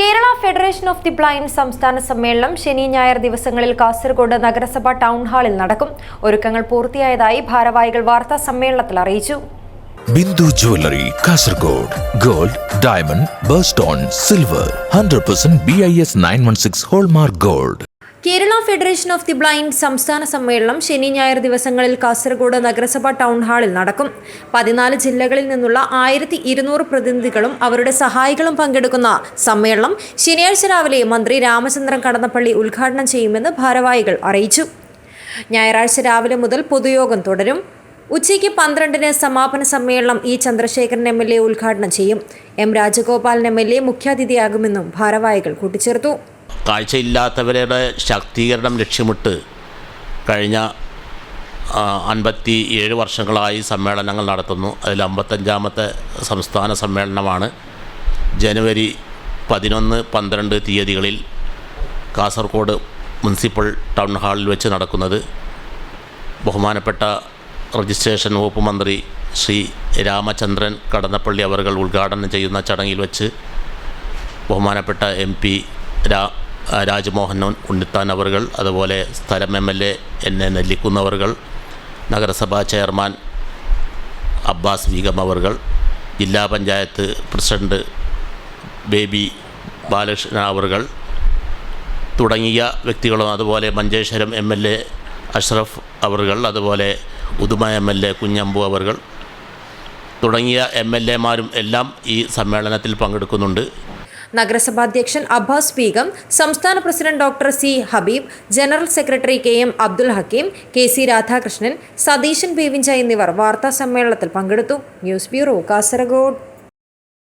Kerala federation of the blind സംസ്ഥാന സമ്മേളനം ശനി ഞായർ ദിവസങ്ങളിൽ കാസർഗോഡ് നഗരസഭ ടൗൺ ഹാളിൽ നടക്കും. ഒരുക്കങ്ങൾ പൂർത്തിയായതായി ഭാരവാഹികൾ വാർത്താ സമ്മേളനത്തിൽ അറിയിച്ചു. Bindu jewellery Kasaragod. Gold diamond birthstone silver. Hundred percent B I S nine one six hallmark gold. Kerala federation of the blind സംസ്ഥാന സമ്മേളനം ശനി ഞായർ ദിവസങ്ങളിൽ കാസർഗോഡ് നഗരസഭ ടൗൺ ഹാളിൽ നടക്കും. പതിനാല് ജില്ലകളിൽ നിന്നുള്ള ആയിരത്തി ഇരുന്നൂറ് പ്രതിനിധികളും അവരുടെ സഹായികളും പങ്കെടുക്കുന്ന സമ്മേളനം ശനിയാഴ്ച രാവിലെ മന്ത്രി രാമചന്ദ്രൻ കടന്നപ്പള്ളി ഉദ്ഘാടനം ചെയ്യുമെന്ന് ഭാരവാഹികൾ അറിയിച്ചു. ഞായറാഴ്ച രാവിലെ മുതൽ പൊതുയോഗം തുടരും. ഉച്ചയ്ക്ക് പന്ത്രണ്ടിന് സമാപന സമ്മേളനം E Chandrashekharan M L A ഉദ്ഘാടനം ചെയ്യും. M Rajagopalan M L A മുഖ്യാതിഥിയാകുമെന്നും ഭാരവാഹികൾ കൂട്ടിച്ചേർത്തു. കാഴ്ചയില്ലാത്തവരുടെ ശാക്തീകരണം ലക്ഷ്യമിട്ട് കഴിഞ്ഞ അൻപത്തി ഏഴ് വർഷങ്ങളായി സമ്മേളനങ്ങൾ നടത്തുന്നു. അതിൽ അമ്പത്തഞ്ചാമത്തെ സംസ്ഥാന സമ്മേളനമാണ്. ജനുവരി പതിനൊന്ന് പന്ത്രണ്ട് തീയതികളിൽ കാസർഗോഡ് മുനിസിപ്പൽ ടൗൺ ഹാളിൽ വെച്ച് നടക്കുന്നത്. ബഹുമാനപ്പെട്ട രജിസ്ട്രേഷൻ വകുപ്പ് മന്ത്രി ശ്രീ രാമചന്ദ്രൻ കടന്നപ്പള്ളി അവർ ഉദ്ഘാടനം ചെയ്യുന്ന ചടങ്ങിൽ വെച്ച് ബഹുമാനപ്പെട്ട എം പി രാ രാജ്മോഹൻ ഉണ്ണിത്താൻ അവർകൾ അതുപോലെ സ്ഥലം M L A N A നെല്ലിക്കുന്നവർകൾ നഗരസഭാ ചെയർമാൻ അബ്ബാസ് വീഗം അവർകൾ ജില്ലാ പഞ്ചായത്ത് പ്രസിഡന്റ് ബേബി ബാലകൃഷ്ണൻ അവർകൾ തുടങ്ങിയ വ്യക്തികളും അതുപോലെ Manjeshwaram M L A Ashraf അവർകൾ അതുപോലെ Uduma M L A Kunhambu അവർകൾ തുടങ്ങിയ എം എൽ എമാരും എല്ലാം ഈ സമ്മേളനത്തിൽ പങ്കെടുക്കുന്നുണ്ട്. നഗരസഭാധ്യക്ഷൻ അബ്ബാസ് ബീഗം സംസ്ഥാന president doctor C Habeeb general secretary K M Abdul Hakeem K C Radhakrishnan Satheesan Bevinja എന്നിവർ വാർത്താ സമ്മേളനത്തിൽ പങ്കെടുത്തു. News bureau Kasaragod.